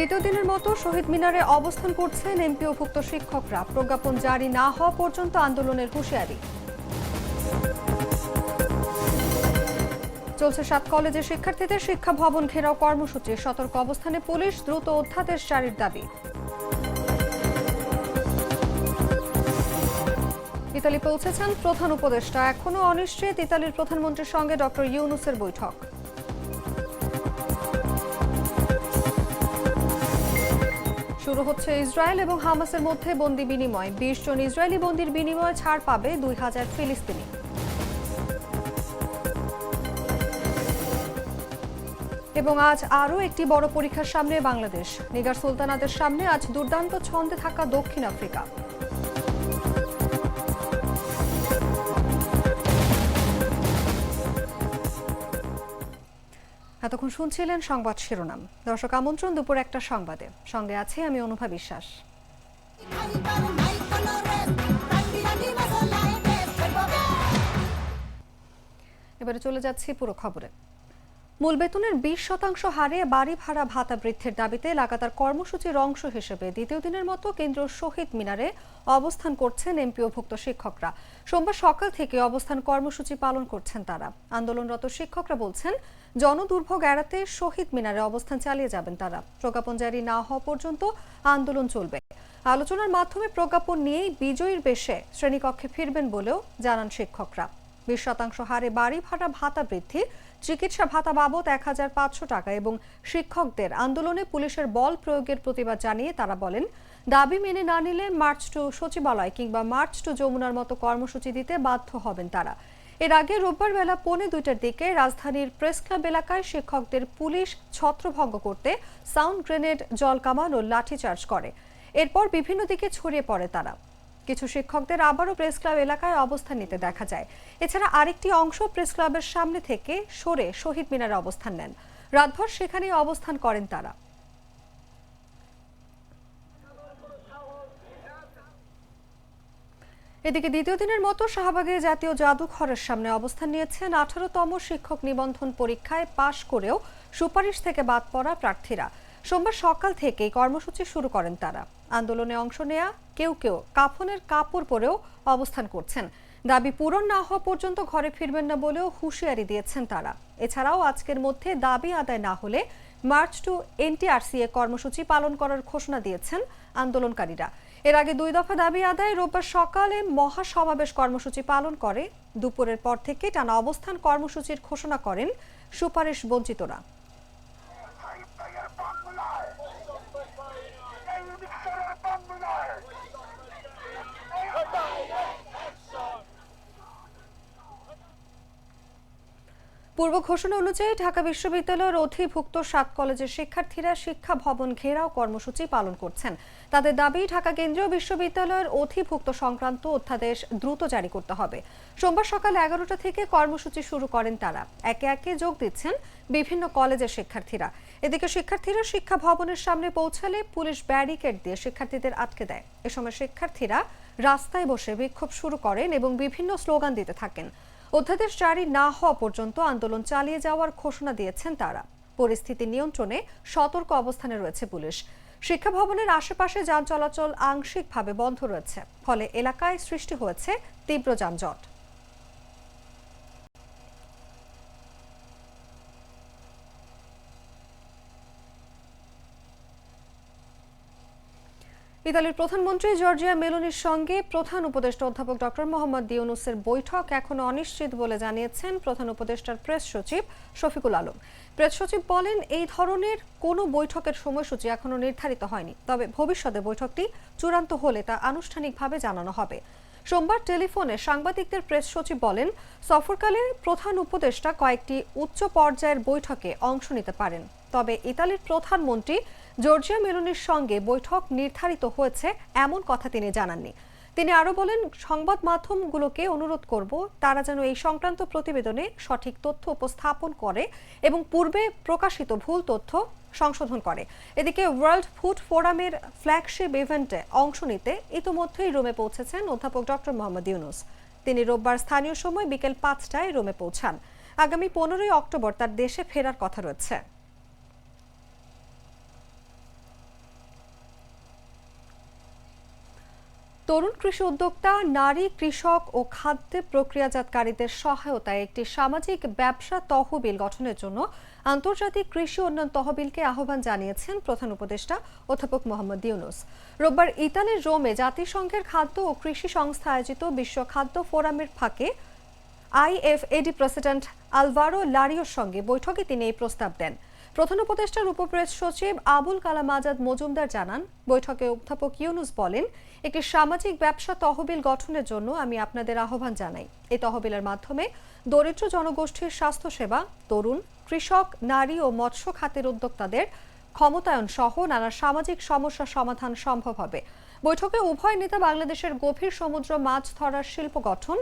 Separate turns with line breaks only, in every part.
দ্বিতীয় দিনের মতো শহীদ মিনারে অবস্থান করছেন এমপিওভুক্ত শিক্ষকরা। প্রজ্ঞাপন জারি না হওয়া পর্যন্ত আন্দোলনের হুঁশিয়ারি। চলছে সাত কলেজের শিক্ষার্থীদের শিক্ষা ভবন ঘেরাও কর্মসূচি। সতর্ক অবস্থানে পুলিশ দ্রুত অধ্যাদেশ জারির দাবি। ইতালি পৌঁছেছেন প্রধান উপদেষ্টা। এখনও অনিশ্চিত ইতালির প্রধানমন্ত্রীর সঙ্গে ডক্টর ইউনুসের বৈঠক। শুরু হচ্ছে ইসরায়েল এবং হামাসের মধ্যে বন্দি বিনিময়। বিশ জন ইসরায়েলি বন্দির বিনিময়ে ছাড় পাবে দুই হাজার ফিলিস্তিনি। এবং আজ আরও একটি বড় পরীক্ষার সামনে বাংলাদেশ। নিগার সুলতানাদের সামনে আজ দুর্দান্ত ছন্দে থাকা দক্ষিণ আফ্রিকা। এতক্ষণ শুনছিলেন সংবাদ শিরোনাম। দর্শক আমন্ত্রণ দুপুর একটা সংবাদে। সঙ্গে আছে আমি অনুভা বিশ্বাস। এবারে চলে যাচ্ছি পুরো খবরে। মূল বেতনের বিশ শতাংশ হারে বাড়ি ভাড়া ভাতা বৃদ্ধির দাবিতে লাগাতার কর্মসূচির অংশ হিসেবে দ্বিতীয় দিনের মতো কেন্দ্র শহীদ মিনারে অবস্থান করছেন এমপিওভুক্ত শিক্ষকরা। সোমবার সকাল থেকে অবস্থান কর্মসূচি পালন করছেন তারা। আন্দোলনরত শিক্ষকরা বলছেন জনদুর্ভোগ এড়াতে শহীদ মিনারে অবস্থান চালিয়ে যাবেন তারা। প্রজ্ঞাপন জারি না হওয়া পর্যন্ত আন্দোলন চলবে। আলোচনার মাধ্যমে প্রজ্ঞাপন নিয়েই বিজয়ীর বেশে শ্রেণীকক্ষে ফিরবেন বলেও জানান শিক্ষকরা। বিশ শতাংশ হারে বাড়ি ভাড়া, ভাতা বৃদ্ধি, চিকিৎসা ভাতা বাবদ এক হাজার পাঁচশো টাকা এবং শিক্ষকদের আন্দোলনে পুলিশের বল প্রয়োগের প্রতিবাদ জানিয়ে তারা বলেন, দাবি মেনে না নিলে মার্চ টু সচিবালয় কিংবা মার্চ টু যমুনার মতো কর্মসূচি দিতে বাধ্য হবেন তারা। এর আগে রোববার বেলা পৌনে দুইটার দিকে রাজধানীর প্রেস ক্লাব এলাকায় শিক্ষকদের পুলিশ ছত্রভঙ্গ করতে সাউন্ড গ্রেনেড, জল কামান ও লাঠিচার্জ করে। এরপর বিভিন্ন দিকে ছড়িয়ে পড়ে তারা। কিছু শিক্ষকদের আবারও প্রেস ক্লাব এলাকায় অবস্থান নিতে দেখা যায়। এছাড়া আরেকটি অংশ প্রেস ক্লাবের সামনে থেকে সরে শহীদ মিনারে অবস্থান নেন। রাতভর সেখানেই অবস্থান করেন তারা। এদিকে দ্বিতীয় দিনের মতো শাহবাগে জাতীয় জাদুঘরের সামনে অবস্থান নিয়েছেন আঠারোতম শিক্ষক নিবন্ধন পরীক্ষায় পাশ করেও সুপারিশ থেকে বাদ পড়া প্রার্থীরা। সোমবার সকাল থেকেই কর্মসূচি শুরু করেন তারা। আন্দোলনে অংশ নেয়া কেউ কেউ কাফনের কাপড় পরেও অবস্থান করছেন। দাবি পূরণ না হওয়া পর্যন্ত ঘরে ফিরবেন না বলেও হুঁশিয়ারি দিয়েছেন তারা। এছাড়াও আজকের মধ্যে দাবি আদায় না হলে মার্চ টু এনটিআরসিএ কর্মসূচি পালন করার ঘোষণা দিয়েছেন আন্দোলনকারীরা। এর আগে দুই দফা দাবি আদায় রোববার সকালে মহাসমাবেশ কর্মসূচি পালন করে। দুপুরের পর থেকে টানা অবস্থান কর্মসূচির ঘোষণা করেন সুপারিশ বঞ্চিতরা। পূর্ব ঘোষণা অনুযায়ী ঢাকা বিশ্ববিদ্যালয়ের অধিভুক্ত সাত কলেজের শিক্ষার্থীরা শিক্ষা ভবন ঘেরাও কর্মসূচি পালন করছেন। তাদের দাবি, ঢাকা কেন্দ্রীয় বিশ্ববিদ্যালয়ের অধিভুক্ত সংক্রান্ত অধ্যাদেশ দ্রুত জারি করতে হবে। সোমবার সকাল এগারোটা থেকে কর্মসূচি শুরু করেন তারা। একে একে যোগ দিচ্ছেন বিভিন্ন কলেজের শিক্ষার্থীরা। এদিকে শিক্ষার্থীরা শিক্ষা ভবনের সামনে পৌঁছালে পুলিশ ব্যারিকেড দিয়ে শিক্ষার্থীদের আটকে দেয়। এ সময় শিক্ষার্থীরা রাস্তায় বসে বিক্ষোভ শুরু করেন এবং বিভিন্ন স্লোগান দিতে থাকেন। অধ্যাদেশ জারি না হওয়া পর্যন্ত আন্দোলন চালিয়ে যাওয়ার ঘোষণা দিয়েছেন তারা। পরিস্থিতি নিয়ন্ত্রণে সতর্ক অবস্থানে রয়েছে পুলিশ। শিক্ষা ভবনের আশেপাশে যান চলাচল আংশিকভাবে বন্ধ রয়েছে, ফলে এলাকায় সৃষ্টি হয়েছে তীব্র যানজট। ইতালির প্রধানমন্ত্রী জর্জিয়া মেলোনির সঙ্গে প্রধান উপদেষ্টা অধ্যাপক ডক্টর মোহাম্মদ দিউনুসের বৈঠক এখনও অনিশ্চিত বলে জানিয়েছেন প্রধান উপদেষ্টার প্রেস সচিব শফিকুল আলম। প্রেস সচিব বলেন, এই ধরনের কোনো বৈঠকের সময়সূচি এখনও নির্ধারিত হয়নি। তবে ভবিষ্যতে বৈঠকটি চূড়ান্ত হলে তা আনুষ্ঠানিকভাবে জানানো হবে। সোমবার টেলিফোনে সাংবাদিকদের প্রেস সচিব বলেন, সফরকালে প্রধান উপদেষ্টা কয়েকটি উচ্চ পর্যায়ের বৈঠকে অংশ নিতে পারেন। তবে ইতালির প্রধানমন্ত্রী জর্জিয়া মেলোনির সঙ্গে বৈঠক নির্ধারিত হয়েছে, এমন কথা তিনি জানাননি। তিনি আরও বলেন, সংবাদ মাধ্যমগুলোকে অনুরোধ করব, তারা যেন এই সংক্রান্ত প্রতিবেদনে সঠিক তথ্য উপস্থাপন করে এবং পূর্বে প্রকাশিত ভুল তথ্য সংশোধন করে। এদিকে ওয়ার্ল্ড ফুড ফোরামের ফ্ল্যাগশিপ ইভেন্টে অংশ নিতে ইতোমধ্যেই রোমে পৌঁছেছেন অধ্যাপক ডক্টর মোহাম্মদ ইউনুস। তিনি রোববার স্থানীয় সময় বিকেল পাঁচটায় রোমে পৌঁছান। আগামী পনেরোই অক্টোবর তার দেশে ফেরার কথা রয়েছে। তরুণ কৃষি উদ্যোক্তা, নারী কৃষক ও খাদ্য প্রক্রিয়াজাতকারীদের সহায়তায় একটি সামাজিক ব্যবসা তহবিল গঠনের জন্য আন্তর্জাতিক কৃষি উন্নয়ন তহবিলকে আহ্বান জানিয়েছেন প্রধান উপদেষ্টা অধ্যাপক মোহাম্মদ ইউনুস। রোববার ইতালির রোমে জাতিসংঘের খাদ্য ও কৃষি সংস্থা আয়োজিত বিশ্ব খাদ্য ফোরামের ফাঁকে আইএফএডি প্রেসিডেন্ট আলভারো লারিওর সঙ্গে বৈঠকে তিনি এই প্রস্তাব দেন। প্রধান উপদেষ্টার উপপ্রেস সচিব আবুল কালাম আজাদ মজুমদার জানান, বৈঠকে অধ্যাপক ইউনুস বলেন, একটি সামাজিক ব্যবসা তহবিল গঠনের জন্য আমি আপনাদের আহ্বান জানাই। এই তহবিলের মাধ্যমে দরিদ্র জনগোষ্ঠীর স্বাস্থ্যসেবা, তরুণ, কৃষক, নারী ও মৎস্য খাতের উদ্যোক্তাদের ক্ষমতায়ন সহ নানা সামাজিক সমস্যা সমাধান সম্ভব হবে। বৈঠকে উভয় নেতা বাংলাদেশের গভীর সমুদ্র মাছ ধরার শিল্প গঠন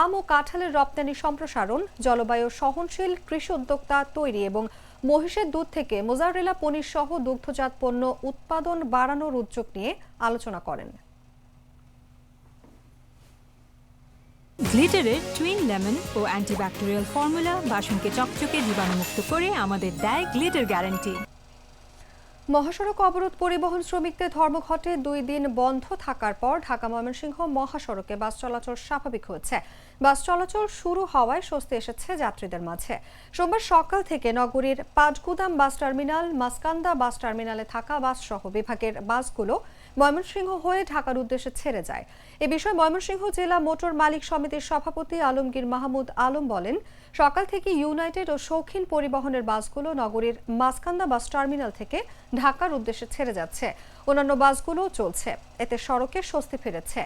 আম ও কাঁঠালের রপ্তানি সম্প্রসারণ, জলবায়ু সহনশীল, কৃষি উদ্যোক্তা তৈরি এবং মহিষের দুধ থেকে মোজারেলা পনির সহ দুগ্ধজাত পণ্য উৎপাদন বাড়ানোর উদ্যোগ নিয়ে আলোচনা করেন।
গ্লিটারের টুইন লেমন ও অ্যান্টিব্যাকটেরিয়াল ফর্মুলা বাসনকে চকচকে জীবাণুমুক্ত করে আমাদের দেয় গ্লিটার গ্যারান্টি।
মহাসড়ক অবরোধ পরিবহন শ্রমিকদের ধর্মঘটে দুই দিন বন্ধ থাকার পর ঢাকা ময়মনসিংহ মহাসড়কে বাস চলাচল স্বাভাবিক হয়েছে। বাস চলাচল শুরু হওয়ায় স্বস্তি এসেছে যাত্রীদের মাঝে। সোমবার সকাল থেকে নগরীর পাঁচগুদাম বাস টার্মিনাল, মাসকান্দা বাস টার্মিনালে থাকা বাস সহ বিভাগের বাসগুলো ময়মনসিংহ হয়ে ঢাকার উদ্দেশ্যে ছেড়ে যায়। এ বিষয়ে ময়মনসিংহ জেলা মোটর মালিক সমিতির সভাপতি আলমগীর মাহমুদ আলম বলেন, সকাল থেকে ইউনাইটেড ও শৌখিন পরিবহনের বাসগুলো নগরীর মাসকান্দা বাস টার্মিনাল থেকে ঢাকার উদ্দেশ্যে ছেড়ে যাচ্ছে। অন্যান্য বাসগুলোও চলছে। এতে সড়কে স্বস্তি ফিরেছে।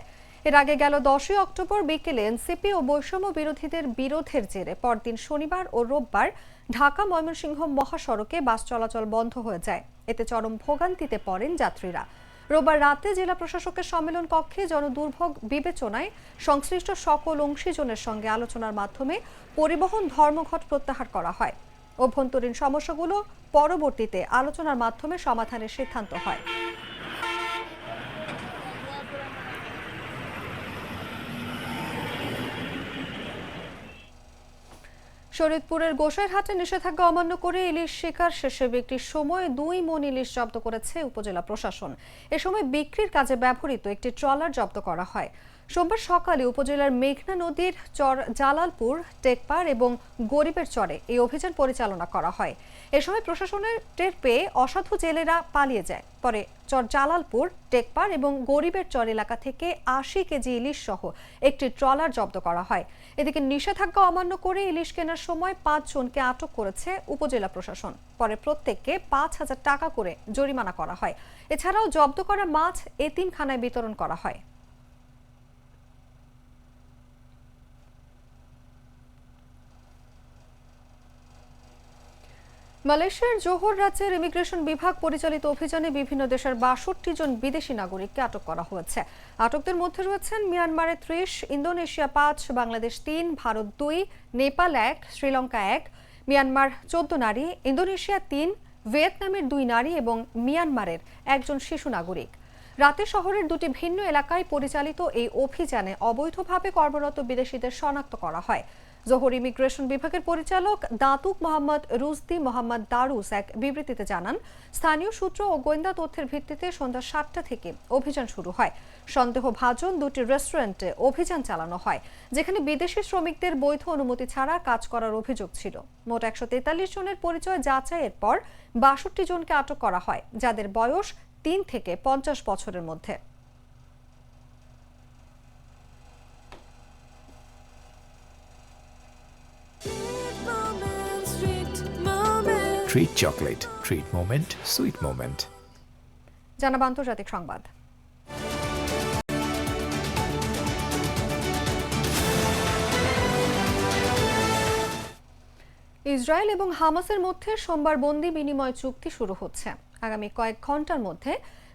এর আগে গেল দশই অক্টোবর বিকেলে এনসিপি ও বৈষম্য বিরোধীদের বিরোধের জেরে পরদিন শনিবার ও রোববার ঢাকা ময়মনসিংহ মহাসড়কে বাস চলাচল বন্ধ হয়ে যায়। এতে চরম ভোগান্তিতে পড়েন যাত্রীরা। রোববার রাতে জেলা প্রশাসকের সম্মেলন কক্ষে জনদুর্ভোগ বিবেচনায় সংশ্লিষ্ট সকল অংশীজনের সঙ্গে আলোচনার মাধ্যমে পরিবহন ধর্মঘট প্রত্যাহার করা হয়। অভ্যন্তরীণ সমস্যাগুলো পরবর্তীতে আলোচনার মাধ্যমে সমাধানের সিদ্ধান্ত হয়। শরীদপুরের গোসাইরহাটে নিষেধাজ্ঞা অমান্য করে ইলিশ শিকার শেষে বিক্রির সময় দুই মন ইলিশ জব্দ করেছে উপজেলা প্রশাসন। এ সময় বিক্রির কাজে ব্যবহৃত একটি ট্রলার জব্দ করা হয়। সোমবার সকালে উপজেলার মেঘনা নদীর চর জালালপুর, টেকপার এবং গরিবের চরে এই অভিযান পরিচালনা করা হয়। এ সময় প্রশাসনের টের পেয়ে অসাধু জেলেরা পালিয়ে যায়। পরে চর জালালপুর, টেকপার এবং গরিবের চর এলাকা থেকে আশি কেজি ইলিশ সহ একটি ট্রলার জব্দ করা হয়। এদিকে নিষেধাজ্ঞা অমান্য করে ইলিশ কেনার সময় পাঁচ জনকে আটক করেছে উপজেলা প্রশাসন। পরে প্রত্যেককে পাঁচ হাজার টাকা করে জরিমানা করা হয়। এছাড়াও জব্দ করা মাছ এতিমখানায় বিতরণ করা হয়। মালয়েশিয়ার জোহর রাজ্যের ইমিগ্রেশন বিভাগ পরিচালিত অভিযানে বিভিন্ন দেশের বাষট্টি জন বিদেশি নাগরিককে আটক করা হয়েছে। আটকদের মধ্যে রয়েছেন মিয়ানমারের ত্রিশ, ইন্দোনেশিয়া পাঁচ, বাংলাদেশ তিন, ভারত দুই, নেপাল এক, শ্রীলঙ্কা এক, মিয়ানমার চোদ্দ নারী, ইন্দোনেশিয়া তিন, ভিয়েতনামের দুই নারী এবং মিয়ানমারের একজন শিশু নাগরিক। রাতে শহরের দুটি ভিন্ন এলাকায় পরিচালিত এই অভিযানে অবৈধভাবে কর্মরত বিদেশিদের শনাক্ত করা হয়। জোহর ইমিগ্রেশন বিভাগের পরিচালক Datuk Mohammad Ruzdi Mohammad Daruz এক বিবৃতিতে জানান, স্থানীয় সূত্র ও গোয়েন্দা তথ্যের ভিত্তিতে সন্ধ্যা সাতটা থেকে অভিযান শুরু হয়। সন্দেহভাজন দুটি রেস্টুরেন্টে অভিযান চালানো হয়, যেখানে বিদেশি শ্রমিকদের বৈধ অনুমতি ছাড়া কাজ করার অভিযোগ ছিল। মোট একশো তেতাল্লিশ জনের পরিচয় যাচাইয়ের পর বাষট্টি জনকে আটক করা হয়, যাদের বয়স তিন থেকে পঞ্চাশ বছরের মধ্যে।
Treat chocolate treat moment sweet moment
জানাব আন্তর্জাতিক সংবাদ। ইসরায়েল এবং হামাসের মধ্যে সোমবার বন্দি বিনিময় চুক্তি শুরু হচ্ছে। আগামী কয়েক ঘণ্টার মধ্যে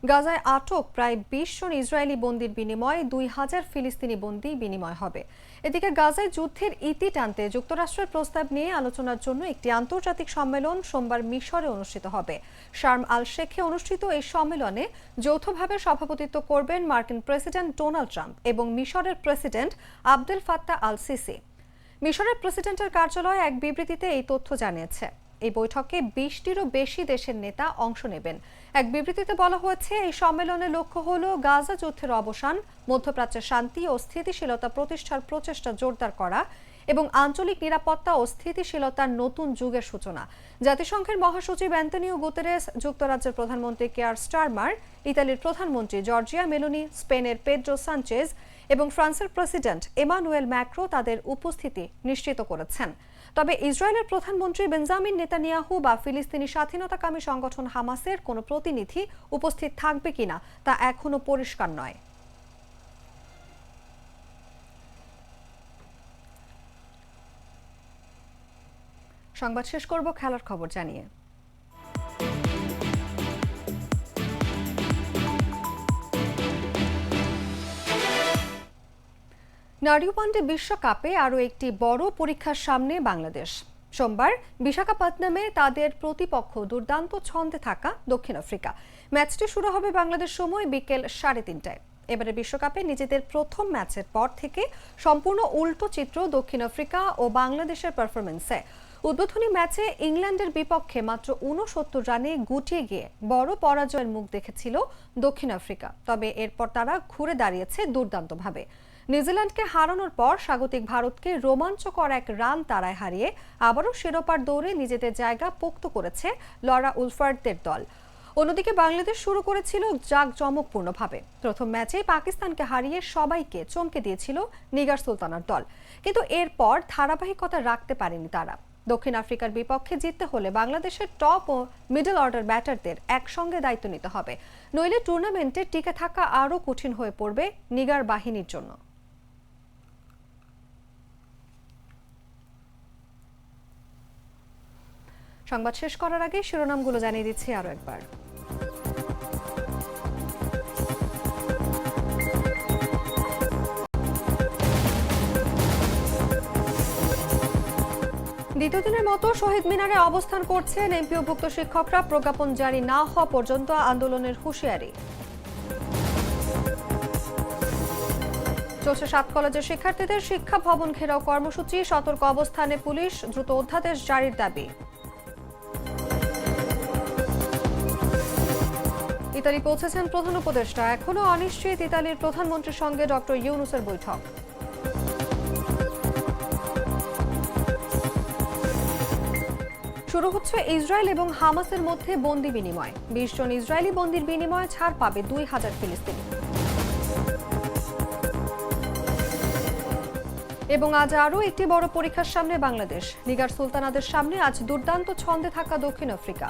গাজায় আটক প্রায় বিশ জন ইসরায়েলি বন্দির বিনিময়ে দুই হাজার ফিলিস্তিনি বন্দি বিনিময় হবে। এদিকে গাজায় যুদ্ধের ইতি টানতে যুক্তরাষ্ট্রের প্রস্তাব নিয়ে আলোচনার জন্য একটি আন্তর্জাতিক সম্মেলন সোমবার মিশরে অনুষ্ঠিত হবে। শার্ম আল শেখে অনুষ্ঠিত এই সম্মেলনে যৌথভাবে সভাপতিত্ব করবেন মার্কিন প্রেসিডেন্ট ডোনাল্ড ট্রাম্প এবং মিশরের president Abdel Fattah al Sisi. মিশরের প্রেসিডেন্টের কার্যালয় এক বিবৃতিতে এই তথ্য জানিয়েছে। এই বৈঠকে বিশটিরও বেশি দেশের নেতা অংশ নেবেন। এক বিবৃতিতে বলা হয়েছে, এই সম্মেলনের লক্ষ্য হল গাজা যুদ্ধের অবসান, মধ্যপ্রাচ্যের শান্তি ও স্থিতিশীলতা প্রতিষ্ঠার প্রচেষ্টা জোরদার করা এবং আঞ্চলিক নিরাপত্তা ও স্থিতিশীলতার নতুন যুগের সূচনা। জাতিসংঘের মহাসচিব অ্যান্তনিও গুতেরেস, যুক্তরাজ্যের প্রধানমন্ত্রী কেয়ার স্টারমার, ইতালির প্রধানমন্ত্রী জর্জিয়া মেলোনি, স্পেনের পেড্রো সানচেজ এবং ফ্রান্সের প্রেসিডেন্ট এমানুয়েল ম্যাক্রো তাদের উপস্থিতি নিশ্চিত করেছেন। তবে ইসরায়েলের প্রধানমন্ত্রী বেঞ্জামিন নেতানিয়াহু বা ফিলিস্তিনি স্বাধীনতাকামী সংগঠন হামাসের কোনো প্রতিনিধি উপস্থিত থাকবে কিনা তা এখনও পরিষ্কার নয়। সংবাদ শেষ করব, খেলার খবর জানিয়ে। নারী ওয়ানডে বিশ্বকাপে আরও একটি বড় পরীক্ষার সামনে বাংলাদেশ। সোমবার বিশাখাপত্তনমে তাদের প্রতিপক্ষ দুর্দান্ত ছন্দে থাকা দক্ষিণ আফ্রিকা। ম্যাচটি শুরু হবে বাংলাদেশ সময় বিকেল সাড়ে তিনটায়। এবারে বিশ্বকাপে নিজেদের প্রথম ম্যাচের পর থেকে সম্পূর্ণ উল্টো চিত্র দক্ষিণ আফ্রিকা ও বাংলাদেশের পারফরমেন্সে উদ্বোধনী ম্যাচে ইংল্যান্ডের বিপক্ষে মাত্র উনসত্তর রানে গুটিয়ে গিয়ে বড় পরাজয়ের মুখ দেখেছিল দক্ষিণ আফ্রিকা। তবে এরপর তারা ঘুরে দাঁড়িয়েছে দুর্দান্তভাবে। নিউজিল্যান্ডকে হারানোর পর স্বাগতিক ভারতকে রোমাঞ্চকর এক রান তারায় হারিয়ে আবারও শিরোপার দৌড়ে নিজেদের জায়গা পোক্ত করেছে লরা উলফার্ডদের দল। অন্যদিকে বাংলাদেশ শুরু করেছিল জাঁকজমকপূর্ণভাবে। প্রথম ম্যাচে পাকিস্তানকে হারিয়ে সবাইকে চমকে দিয়েছিল নিগার সুলতানার দল। কিন্তু এরপর ধারাবাহিকতা রাখতে পারেনি তারা। দক্ষিণ আফ্রিকার বিপক্ষে জিততে হলে বাংলাদেশের টপ ও মিডল অর্ডার ব্যাটারদের একসঙ্গে দায়িত্ব নিতে হবে। নইলে টুর্নামেন্টে টিকে থাকা আরও কঠিন হয়ে পড়বে নিগার বাহিনীর জন্য। সংবাদ শেষ করার আগে শিরোনামগুলো জানিয়ে দিচ্ছি আরও একবার। দ্বিতীয় দিনের মতো শহীদ মিনারে অবস্থান করছেন এমপিওভুক্ত শিক্ষকরা। প্রজ্ঞাপন জারি না হওয়া পর্যন্ত আন্দোলনের হুঁশিয়ারি। চলছে সাত কলেজের শিক্ষার্থীদের শিক্ষা ভবন ঘেরাও কর্মসূচি। সতর্ক অবস্থানে পুলিশ। দ্রুত অধ্যাদেশ জারির দাবি। ইতালি পৌঁছেছেন প্রধান উপদেষ্টা। এখনও অনিশ্চিত ইতালির প্রধানমন্ত্রীর সঙ্গে ডক্টর ইউনুসের বৈঠক। শুরু হচ্ছে ইসরায়েল এবং হামাসের মধ্যে বন্দি বিনিময়। বিশ জন ইসরায়েলি বন্দির বিনিময়ে ছাড় পাবে দুই হাজার ফিলিস্তিনি। এবং আজ আরও একটি বড় পরীক্ষার সামনে বাংলাদেশ। নিগার সুলতানাদের সামনে আজ দুর্দান্ত ছন্দে থাকা দক্ষিণ আফ্রিকা।